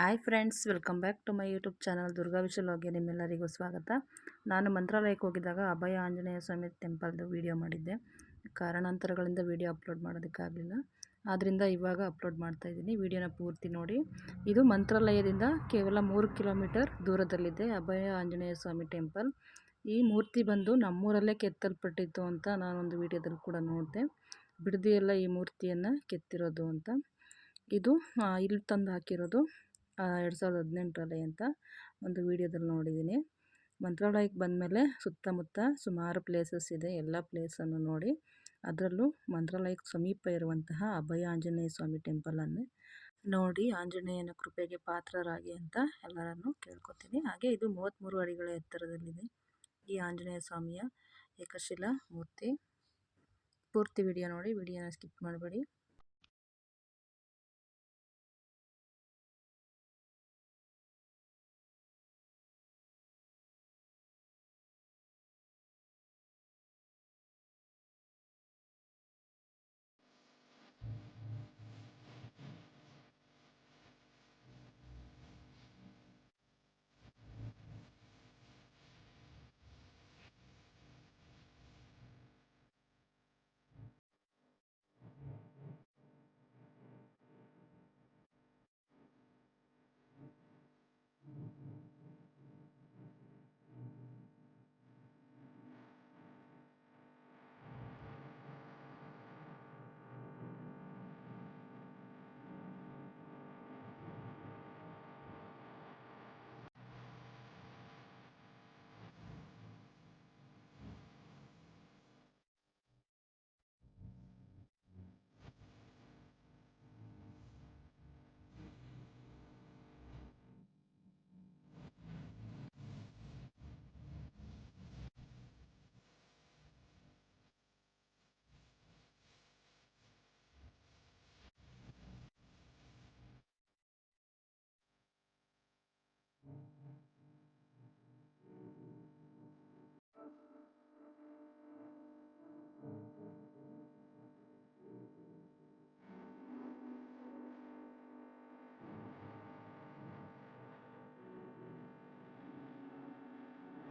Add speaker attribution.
Speaker 1: Hi friends, welcome back to my YouTube channel Durga ವಿಶಾಲ್ಗೆ ನಿಮ್ಮೆಲ್ಲರಿಗೂ ಸ್ವಾಗತ. ನಾನು ಮಂತ್ರಾಲಯಕ್ಕೆ ಹೋಗಿದ್ದಾಗ ಅಭಯ ಆಂಜನೇಯ ಸ್ವಾಮಿ ಟೆಂಪಲ್ದು ವೀಡಿಯೋ ಮಾಡಿದ್ದೆ. ಕಾರಣಾಂತರಗಳಿಂದ ವೀಡಿಯೋ ಅಪ್ಲೋಡ್ ಮಾಡೋದಕ್ಕಾಗಲಿಲ್ಲ ಆದ್ದರಿಂದ ಇವಾಗ ಅಪ್ಲೋಡ್ ಮಾಡ್ತಾ ಇದ್ದೀನಿ. ವೀಡಿಯೋನ ಪೂರ್ತಿ ನೋಡಿ. ಇದು ಮಂತ್ರಾಲಯದಿಂದ ಕೇವಲ ಮೂರು ಕಿಲೋಮೀಟರ್ ದೂರದಲ್ಲಿದೆ ಅಭಯ ಆಂಜನೇಯ ಸ್ವಾಮಿ ಟೆಂಪಲ್. ಈ ಮೂರ್ತಿ ಬಂದು ನಮ್ಮೂರಲ್ಲೇ ಕೆತ್ತಲ್ಪಟ್ಟಿತ್ತು ಅಂತ ನಾನೊಂದು ವೀಡಿಯೋದಲ್ಲಿ ಕೂಡ ನೋಡಿದೆ. ಬಿಡದಿಯೆಲ್ಲ ಈ ಮೂರ್ತಿಯನ್ನು ಕೆತ್ತಿರೋದು ಅಂತ. ಇದು ಇಲ್ಲಿ ತಂದು ಹಾಕಿರೋದು ಎರಡು ಸಾವಿರದ ಹದಿನೆಂಟರಲ್ಲಿ ಅಂತ ಒಂದು ವೀಡಿಯೋದಲ್ಲಿ ನೋಡಿದ್ದೀನಿ. ಮಂತ್ರಾಲಯಕ್ಕೆ ಬಂದಮೇಲೆ ಸುತ್ತಮುತ್ತ ಸುಮಾರು ಪ್ಲೇಸಸ್ ಇದೆ. ಎಲ್ಲ ಪ್ಲೇಸನ್ನು ನೋಡಿ. ಅದರಲ್ಲೂ ಮಂತ್ರಾಲಯಕ್ಕೆ ಸಮೀಪ ಇರುವಂತಹ ಅಭಯ ಆಂಜನೇಯ ಸ್ವಾಮಿ ಟೆಂಪಲನ್ನು ನೋಡಿ. ಆಂಜನೇಯನ ಕೃಪೆಗೆ ಪಾತ್ರರಾಗಿ ಅಂತ ಎಲ್ಲರನ್ನು ಕೇಳ್ಕೊತೀನಿ. ಹಾಗೆ ಇದು ಮೂವತ್ತ್ಮೂರು ಅಡಿಗಳ ಎತ್ತರದಲ್ಲಿದೆ. ಈ ಆಂಜನೇಯ ಸ್ವಾಮಿಯ ಏಕಶಿಲಾ ಮೂರ್ತಿ. ಪೂರ್ತಿ ವಿಡಿಯೋ ನೋಡಿ. ವಿಡಿಯೋನ ಸ್ಕಿಪ್ ಮಾಡಬೇಡಿ.